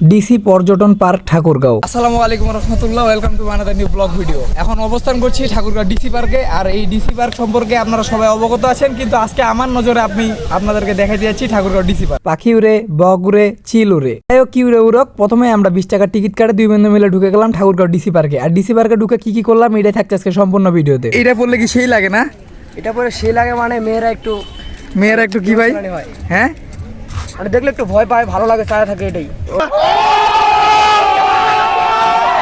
DC পর্যটন park Thakurgaon. আসসালামু আলাইকুম রহমতুল্লাহ welcome to another new vlog video এখন অবস্থান করছি ঠাকুরগাঁও ডিসি পার্কে আর এই ডিসি পার্ক সম্পর্কে আপনারা সবাই অবগত আছেন কিন্তু আজকে আমার নজরে আমি আপনাদেরকে দেখাই দিয়েছি ঠাকুরগাঁও ডিসি পার্ক। পাখি উড়ে বক উড়ে চিল উড়ে যাই হোক কি উড়ে উড়ক প্রথমে আমরা বিশ টাকার টিকিট কাটে দুই বন্ধু মিলে ঢুকে গেলাম ঠাকুরগাঁও ডিসি পার্কে। আর ডিসি পার্কে ঢুকে কি কি করলাম এটাই থাকছে আজকে সম্পূর্ণ ভিডিওতে। এটা পড়লে কি সেই লাগে না? এটা পরে সেই লাগে মানে মেয়েরা একটু মেয়েরা একটু কি ভাই? মানে হ্যাঁ? মানে দেখলে একটু ভয় পায় ভালো লাগে চায় থাকে এটাই।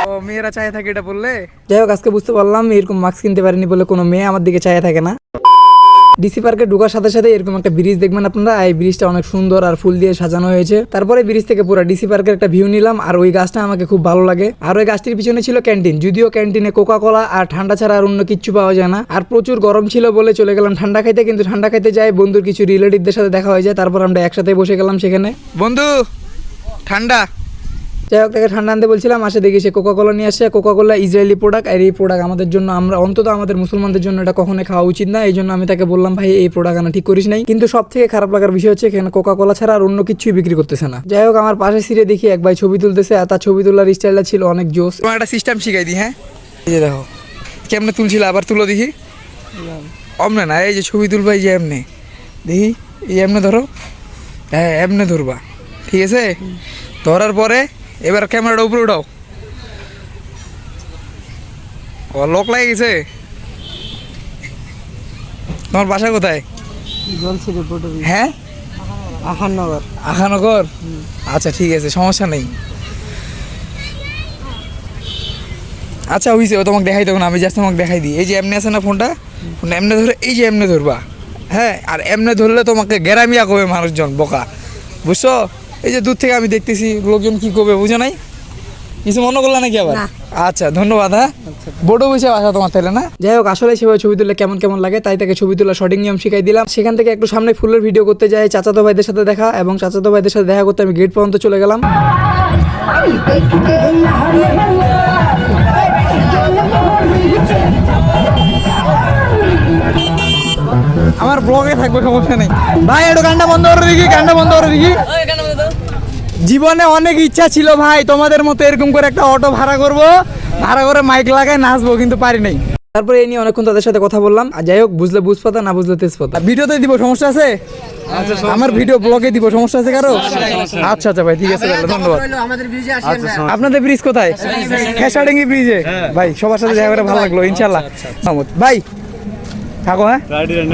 ও মেয়েরা চায় থাকে এটা বললে? যাই হোক আজকে বুঝতে পারলাম এরকম মাস্ক কিনতে পারিনি বলে কোনো মেয়ে আমার দিকে চায় থাকে না। ডিসি পার্কে ঢোকার সাথে সাথে এরকম একটা ব্রিজ দেখবেন আপনারা। এই ব্রিজটা অনেক সুন্দর আর ফুল দিয়ে সাজানো হয়েছে। তারপরে ব্রিজ থেকে পুরো ডিসি পার্কের একটা ভিউ নিলাম আর ওই গাছটা আমাকে খুব ভালো লাগে। আর ওই গাছটির পিছনে ছিল ক্যান্টিন যদিও ক্যান্টিনে কোকা কোলা আর ঠান্ডা ছাড়া আর অন্য কিচ্ছু পাওয়া যায় না। আর প্রচুর গরম ছিল বলে চলে গেলাম ঠান্ডা খাইতে, কিন্তু ঠান্ডা খাইতে যাই বন্ধুর কিছু রিলেটিভদের সাথে দেখা হয়ে যায়। তারপর আমরা একসাথে বসে গেলাম সেখানে। বন্ধু, ঠান্ডা। যাই হোক তাকে ঠান্ডা আনতে বলছিলাম আসে দেখি সে কোকা কোলা নিয়ে আসছে কোকা কোলা ইসরায়েলি প্রোডাক্ট আর এই প্রোডাক্ট আমাদের জন্য আমরা অন্তত আমাদের মুসলমানদের জন্য এটা কখনোই খাওয়া উচিত না। এই জন্য আমি তাকে বললাম ভাই এই প্রোডাক্ট আনা ঠিক করিস নাই। কিন্তু সব থেকে খারাপ লাগার বিষয় হচ্ছে এখানে কোকা কোলা ছাড়া আর অন্য কিছুই বিক্রি করতেছে না। যাই হোক আমার পাশে সিটে দেখি এক ভাই ছবি তুলতেছে আর তার ছবি তোলার স্টাইলটা ছিল অনেক জোস। তোমার একটা সিস্টেম শিখাই দিই হ্যাঁ? এই যে দেখো। কেমনে তুলছিল আবার তুলো দেখি। অমনে না এই যে ছবি তুলবা এই যে এমনে। দেখি এই এমনে ধরো। হ্যাঁ এমনে ধরবা। ঠিক আছে? ধরার পরে এবার ক্যামেরাটা উপরে উঠাও। ও লোক লাগে গেছে। তোমার বাসা কোথায়? হ্যাঁ? আহাননগর আখানগর আচ্ছা ঠিক আছে, সমস্যা নেই। আচ্ছা হইছে, ও তোমাকে দেখাই দেবো না, আমি জাস্ট তোমাকে দেখাই দিই। এই যে এমনি আছে না ফোনটা? ফোনটা এমনি ধরে এই যে এমনি ধরবা। হ্যাঁ আর এমনি ধরলে তোমাকে গেরামিয়া কবে মানুষজন, বোকা। বুঝছ? এই যে দূর থেকে আমি দেখতেছি লোকজন কি করবে বুঝো নাই? কিছু মনে করলে নাকি আবার? আচ্ছা ধন্যবাদ হ্যাঁ? বড় বসে আসা তোমার তাহলে না? যাই হোক আসলে সেভাবে ছবি তুললে কেমন কেমন লাগে তাই তাকে ছবি তোলা সঠিক নিয়ম শিখাই দিলাম। সেখান থেকে একটু সামনে ফুলের ভিডিও করতে যাই চাচাতো ভাইদের সাথে দেখা এবং চাচাতো ভাইদের সাথে দেখা করতে আমি গেট পর্যন্ত চলে গেলাম। আমার ব্লগে থাকবে সমস্যা নেই। ভাই একটু গানটা বন্ধ করে দেখি গানটা বন্ধ করে দেখি জীবনে অনেক ইচ্ছা ছিল ভাই তোমাদের মতো এরকম করে একটা অটো ভাড়া করব ভাড়া করে মাইক লাগায় নাচবো কিন্তু পারি নাই। তারপরে এই নিয়ে অনেকক্ষণ তাদের সাথে কথা বললাম। আর যাই হোক বুঝলে বুঝপাতা না বুঝলে তেজপাতা। ভিডিওতে দিব সমস্যা আছে? আমার ভিডিও ব্লগে দিব সমস্যা আছে কারও? আচ্ছা আচ্ছা ভাই ঠিক আছে তাহলে ধন্যবাদ। আসেন না। আপনাদের ব্রিজ কোথায়? খেসাডেঙ্গি ব্রিজে ভাই সবার সাথে দেখা করে ভালো লাগল ইনশাল্লাহ ভাই থাকো হ্যাঁ?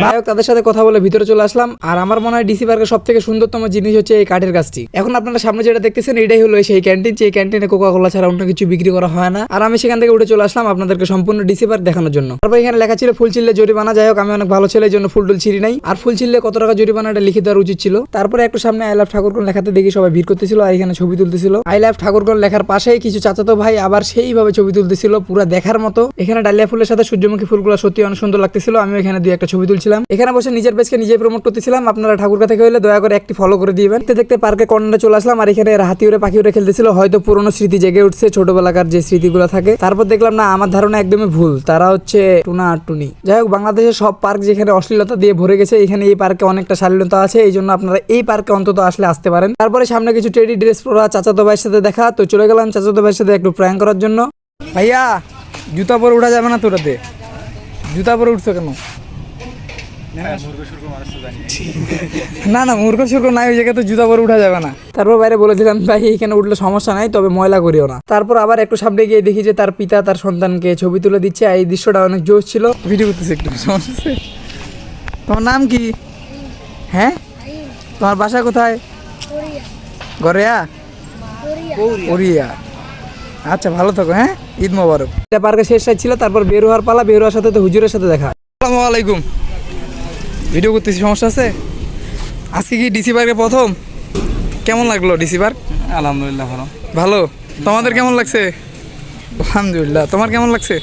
যাই হোক, তাদের সাথে কথা বলে ভিতরে চলে আসলাম। আর আমার মনে হয় ডিসি পার্কের সব থেকে সুন্দরতম জিনিস হচ্ছে এই কাঠের গাছটি। এখন আপনারা সামনে যেটা দেখতেছেন এটাই হলো সেই ক্যান্টিন যে ক্যান্টিনে কোকা কোলা ছাড়া অন্য কিছু বিক্রি করা হয় না। আর আমি সেখান থেকে উঠে চলে আসলাম আপনাদেরকে সম্পূর্ণ ডিসি পার্ক দেখানোর জন্য। তারপর এখানে লেখা ছিল ফুল চিল্লে জরিমানা। যাই হোক আমি অনেক ভালো ছেলে এই জন্য ফুল টুল ছিঁড়ি নাই। আর ফুল চিল্লে কত টাকা জরিমানা এটা লিখে দেওয়ার উচিত ছিল? তারপরে একটু সামনে আই লাভ ঠাকুরগণ লেখাতে দেখি সবাই ভিড় করতেছিল আর এখানে ছবি তুলতেছিল। আই লাভ ঠাকুরগণ লেখার পাশেই কিছু চাচাতো ভাই আবার সেইভাবে ছবি তুলতেছিল পুরো দেখার মতো। এখানে ডালিয়া ফুলের সাথে সূর্যমুখী ফুলগুলো সত্যি অনেক সুন্দর লাগতেছিল। আমি এখানে দুই একটা ছবি তুলছিলাম। এখানে বসে নিজের পেজকে নিজে প্রমোট করতেছিলাম। আপনারা ঠাকুরকা থেকে হলে দয়া করে একটি ফলো করে দিবেন। দেখতে দেখতে পার্কে কর্নারে চলে আসলাম আর এখানে হাতি উড়ে পাখি উড়ে খেলতেছিল। হয়তো পুরনো স্মৃতি জেগে উঠছে, ছোটবেলাকার যে স্মৃতিগুলো থাকে। তারপর দেখলাম, না, আমার ধারণা একদমই ভুল। তারা হচ্ছে টুনা আর টুনি। যাই হোক, বাংলাদেশের সব পার্ক যেখানে অশ্লীলতা দিয়ে ভরে গেছে, এখানে এই পার্কে অনেকটা শালীনতা আছে। এই জন্য আপনারা এই পার্কে অন্তত আসলে আসতে পারেন। তারপরে সামনে কিছু টেডি ড্রেস পরা চাচাতো ভাইয়ের সাথে দেখা। তো চলে গেলাম চাচাতো ভাইয়ের সাথে একটু প্র্যাঙ্ক করার জন্য। ভাইয়া, জুতা পরে উঠা যাবে না তোরাতে? জুতা পরে উঠছো কেন? না না। মূর্খ সুর্খ নাই ওই জায়গায় তো জুতা পরে উঠা যাবে না। তারপর বাইরে বলে দিলাম ভাই এখানে উঠলে সমস্যা নাই তবে ময়লা করিও না। তারপর আবার একটু সামনে গিয়ে দেখি যে তার পিতা তার সন্তানকে ছবি তুলে দিচ্ছে এই দৃশ্যটা অনেক জোশ ছিল। ভিডিও করতেছে একটু সমস্যা তোমার নাম কি? হ্যাঁ? তোমার বাসা কোথায়? গড়িয়া। ওরিয়া আচ্ছা ভালো থাকো হ্যাঁ? ঈদ মোবারক। এটা পার্কের শেষ সাইড ছিল তারপর বের হওয়ার পালা বের হওয়ার সাথে তো হুজুরের সাথে দেখা। আসসালামু আলাইকুম। ভিডিও করতেছি সমস্যা আছে? আজকে কি ডিসি পার্কে প্রথম? কেমন লাগল ডিসি পার্ক আলহামদুলিল্লাহ ভালো। ভালো? তোমাদের কেমন লাগছে? আলহামদুলিল্লাহ। তোমার কেমন লাগছে?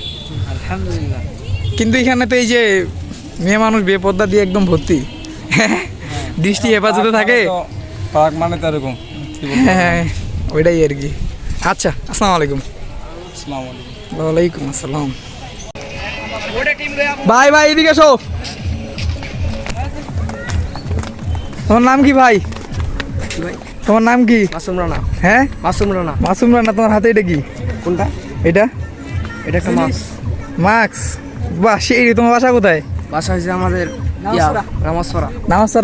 আলহামদুলিল্লাহ। কিন্তু এখানে তো এই যে মেয়ে মানুষ বেপর্দা দিয়ে একদম ভর্তি। দৃষ্টি হেফাজতে থাকে। পার্ক মানে তো এরকম। হ্যাঁ ওইটাই আর কি। আচ্ছা আসসালামু আলাইকুম। আসসালামু আলাইকুম। ওয়ালাইকুম আসসালাম। ভাই ভাই এদিকে এসো। তোমার নাম কি ভাই? তোমার নাম কি? মাসুম রানা। হ্যাঁ? মাসুম রানা। মাসুম রানা তোমার হাতে এটা কি? কোনটা? এটা? এটা একটা মাছ মাস্ক? বাহ সেই তোমার বাসা কোথায়? বাসা হয়েছে আমাদের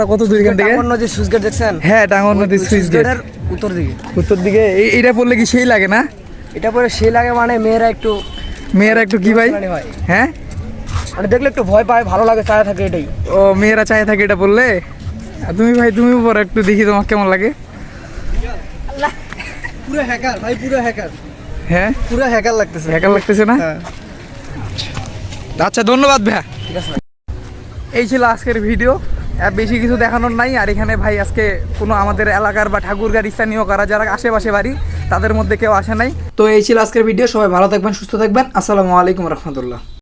কত দূর এখান থেকে? টাঙ্গন নদীর সুইচ গেট দেখছেন? হ্যাঁ নদীর সুইচ গেট। উত্তর দিকে। উত্তর দিকে? এই- এইটা পড়লে কি সেই লাগে না? এটা পরে সে লাগে মানে মেয়েরা একটু মেয়েরা একটু কি ভাই? অনুপ্রাণী হ্যাঁ। মানে দেখলে একটু ভয় পায় ভালো লাগে চায় থাকে এটাই। ও মেয়েরা চাই থাকে এটা বললে তুমি ভাই তুমি পরে একটু দেখি তোমার কেমন লাগে। পুরো হ্যাকার ভাই পুরো হ্যাকার হ্যাঁ? পুরো হ্যাকার লাগতেছে। একা লাগতেছে না? হ্যাঁ। আচ্ছা ধন্যবাদ ভাইয়া। ঠিক আছে এই ছিল আজকের ভিডিও আর বেশি কিছু দেখানোর নাই। আর এখানে ভাই আজকে কোনো আমাদের এলাকার বা ঠাকুরগার স্থানীয় কারা যারা আশেপাশে বাড়ি তাদের মধ্যে কেউ আসে নাই। তো এই ছিল আজকের ভিডিও সবাই ভালো থাকবেন সুস্থ থাকবেন। আসসালামু আলাইকুম রহমতুল্লাহ।